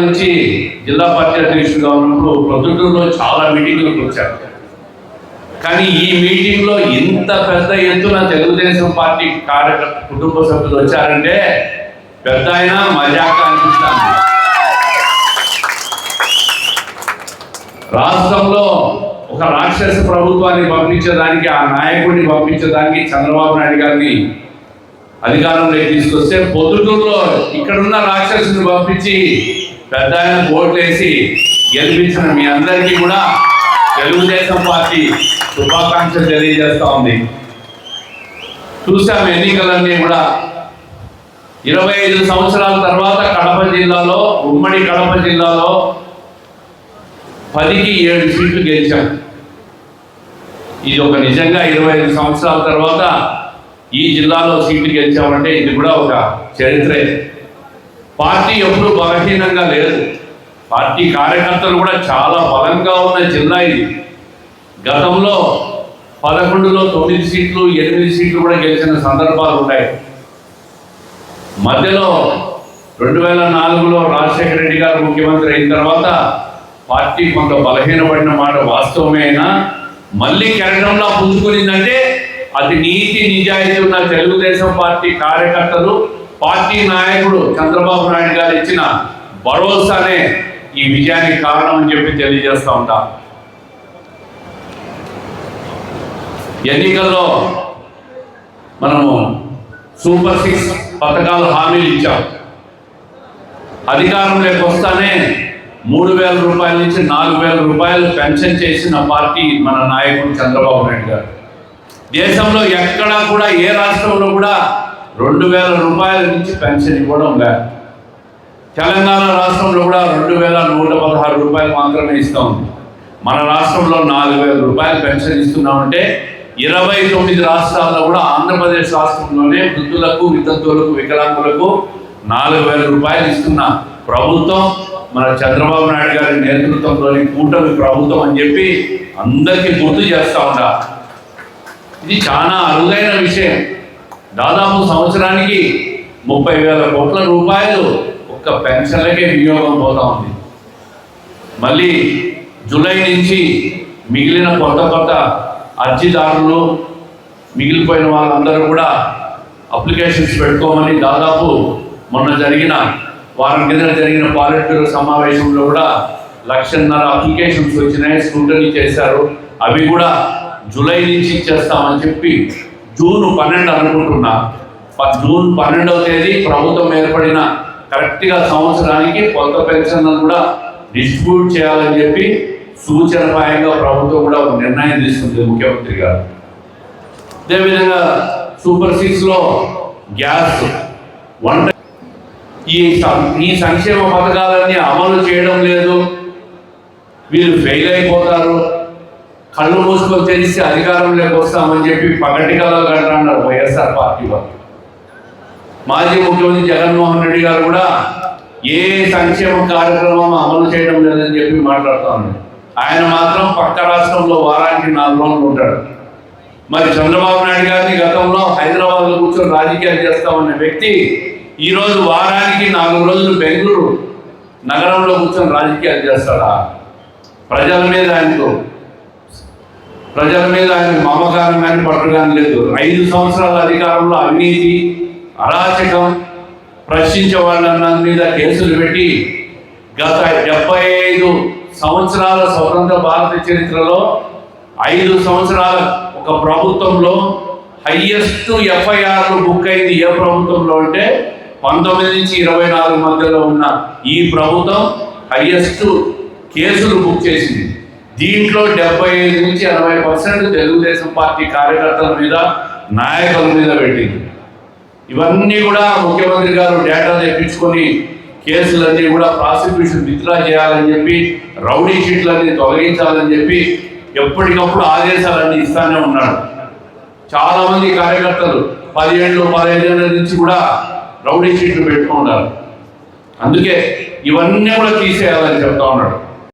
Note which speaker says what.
Speaker 1: నుంచి జిల్లా పార్టీ అధ్యక్షుడుగా ఉన్నప్పుడు ప్రొద్దుటూరులో చాలా మీటింగ్లకు వచ్చారు కానీ ఈ మీటింగ్లో ఇంత పెద్ద ఎత్తున తెలుగుదేశం పార్టీ కార్యకర్త కుటుంబ సభ్యులు వచ్చారంటే పెద్ద ఆయన మజాక అనిపిస్తాను. రాష్ట్రంలో ఒక రాక్షస ప్రభుత్వాన్ని పంపించడానికి ఆ నాయకుడిని పంపించడానికి చంద్రబాబు నాయుడు గారిని అధికారంలోకి తీసుకొస్తే పొద్దుటూరులో ఇక్కడున్న రాక్షసుని పంపించి పెద్ద ఆయన ఓట్లేసి గెలిపించిన మీ అందరికీ కూడా తెలుగుదేశం పార్టీ శుభాకాంక్షలు తెలియజేస్తా ఉంది. చూసాం ఎన్నికలన్నీ కూడా. ఇరవై ఐదు సంవత్సరాల తర్వాత కడప జిల్లాలో ఉమ్మడి కడప జిల్లాలో పదికి ఏడు సీట్లు గెలిచాం. ఇది ఒక నిజంగా ఇరవై ఐదు సంవత్సరాల తర్వాత ఈ జిల్లాలో సీట్లు గెలిచామంటే ఇది కూడా ఒక చరిత్రే. పార్టీ ఎప్పుడు బలహీనంగా లేదు. పార్టీ కార్యకర్తలు కూడా చాలా బలంగా ఉన్న జిల్లా ఇది. గతంలో పదకొండులో తొమ్మిది సీట్లు ఎనిమిది సీట్లు కూడా గెలిచిన సందర్భాలు ఉన్నాయి. మధ్యలో రెండు వేల నాలుగులో రాజశేఖర రెడ్డి గారు ముఖ్యమంత్రి అయిన తర్వాత పార్టీ కొంత బలహీనపడిన మాట వాస్తవమేనా మళ్ళీ కేంద్రంలో పుంజుకునిందంటే అది నీతి నిజాయితీ ఉన్న తెలుగుదేశం పార్టీ కార్యకర్తలు పార్టీ నాయకుడు చంద్రబాబు నాయుడు గారు ఇచ్చిన భరోసానే ఈ విజయానికి కారణం అని చెప్పి తెలియజేస్తా ఉంటా. ఎన్నికల్లో మనము సూపర్ సిక్స్ పథకాలు హామీలు ఇచ్చాం. అధికారంలోకి వస్తానే మూడు వేల రూపాయల నుంచి నాలుగు వేల రూపాయలు పెన్షన్ చేసిన పార్టీ మన నాయకుడు చంద్రబాబు నాయుడు గారు. దేశంలో ఎక్కడా కూడా ఏ రాష్ట్రంలో కూడా రెండు వేల రూపాయల నుంచి పెన్షన్ ఇవ్వడం లేదు తెలంగాణ రాష్ట్రంలో కూడా రెండు వేల నూట పదహారు రూపాయలు మాత్రమే ఇస్తూ ఉంది. మన రాష్ట్రంలో నాలుగు వేల రూపాయలు పెన్షన్ ఇస్తున్నామంటే ఇరవై తొమ్మిది రాష్ట్రాల్లో కూడా ఆంధ్రప్రదేశ్ రాష్ట్రంలోనే వృద్ధులకు వితంతువులకు వికలాంగులకు నాలుగు వేల రూపాయలు ఇస్తున్న ప్రభుత్వం మన చంద్రబాబు నాయుడు గారి నేతృత్వంలోని కూటమి ప్రభుత్వం అని చెప్పి అందరికీ గుర్తు చేస్తూ ఉంటా ఇది చాలా అరుదైన విషయం. దాదాపు సంవత్సరానికి ముప్పై వేల కోట్ల రూపాయలు ఒక్క పెన్షన్లకే వినియోగం పోతా ఉంది. మళ్ళీ జూలై నుంచి మిగిలిన కొత్త కొత్త అర్జీదారులు మిగిలిపోయిన వాళ్ళందరూ కూడా అప్లికేషన్స్ పెట్టుకోమని దాదాపు మొన్న జరిగిన వారం కింద జరిగిన పాలిట్ సమావేశంలో కూడా లక్షన్నర అప్లికేషన్స్ వచ్చినాయి స్క్రూటనీ చేశారు. అవి కూడా జూలై నుంచి ఇచ్చేస్తామని చెప్పి జూన్ పన్నెండు అనుకుంటున్నా. జూన్ పన్నెండవ తేదీ ప్రభుత్వం ఏర్పడిన కరెక్ట్గా సంవత్సరానికి కొత్త పెన్షన్లను కూడా డిస్ట్రిబ్యూట్ చేయాలని చెప్పి సూచనపాయంగా ప్రభుత్వం కూడా ఒక నిర్ణయం తీసుకుంది ముఖ్యమంత్రి గారు. అదేవిధంగా సూపర్ సిక్స్లో గ్యాస్ వంట ఈ సం- ఈ సంక్షేమ పథకాలన్నీ అమలు చేయడం లేదు. వీళ్ళు ఫెయిల్ అయిపోతారు. కళ్ళు మూసుకొని తెలిసి అధికారంలోకి వస్తామని చెప్పి పగటికలో కంటున్నారు వైఎస్ఆర్ పార్టీ వాళ్ళు. మాజీ ముఖ్యమంత్రి జగన్మోహన్ రెడ్డి గారు కూడా ఏ సంక్షేమ కార్యక్రమం అమలు చేయడం లేదని చెప్పి మాట్లాడుతూ ఉన్నారు. ఆయన మాత్రం పక్క రాష్ట్రంలో వారానికి నాలుగు రోజులు ఉంటాడు. మరి చంద్రబాబు నాయుడు గారిని గతంలో హైదరాబాద్లో కూర్చొని రాజకీయాలు చేస్తామన్న వ్యక్తి ఈరోజు వారానికి నాలుగు రోజులు బెంగళూరు నగరంలో కూర్చొని రాజకీయాలు చేస్తాడా? ప్రజల మీద ఆయనకు ప్రజల మీద ఆయన మమకారం కానీ పట్టు కానీ లేదు. ఐదు సంవత్సరాల అధికారంలో అవినీతి అరాచకం ప్రశ్నించే వాళ్ళందరి మీద కేసులు పెట్టి గత డెబ్బై ఐదు సంవత్సరాల స్వతంత్ర భారత చరిత్రలో ఐదు సంవత్సరాల ఒక ప్రభుత్వంలో హయ్యెస్ట్ ఎఫ్ఐఆర్లు బుక్ అయింది ఏ ప్రభుత్వంలో అంటే పంతొమ్మిది నుంచి ఇరవై నాలుగు మధ్యలో ఉన్న ఈ ప్రభుత్వం హయ్యెస్ట్ కేసులు బుక్ చేసింది. దీంట్లో డెబ్బై ఐదు నుంచి ఎనభై పర్సెంట్ తెలుగుదేశం పార్టీ కార్యకర్తల మీద నాయకుల మీద పెట్టింది. ఇవన్నీ కూడా ముఖ్యమంత్రి గారు డేటా తెప్పించుకొని కేసులన్నీ కూడా ప్రాసిక్యూషన్ విత్డ్రా చేయాలని చెప్పి రౌడీ షీట్లన్నీ తొలగించాలని చెప్పి ఎప్పటికప్పుడు ఆదేశాలన్నీ ఇస్తానే ఉన్నాడు చాలా మంది కార్యకర్తలు పదిహేళ్ళు పదిహేనేళ్ళ నుంచి కూడా రౌడీ షీట్లు పెట్టుకున్నారు అందుకే ఇవన్నీ కూడా తీసేయాలని చెప్తా ఉన్నాడు.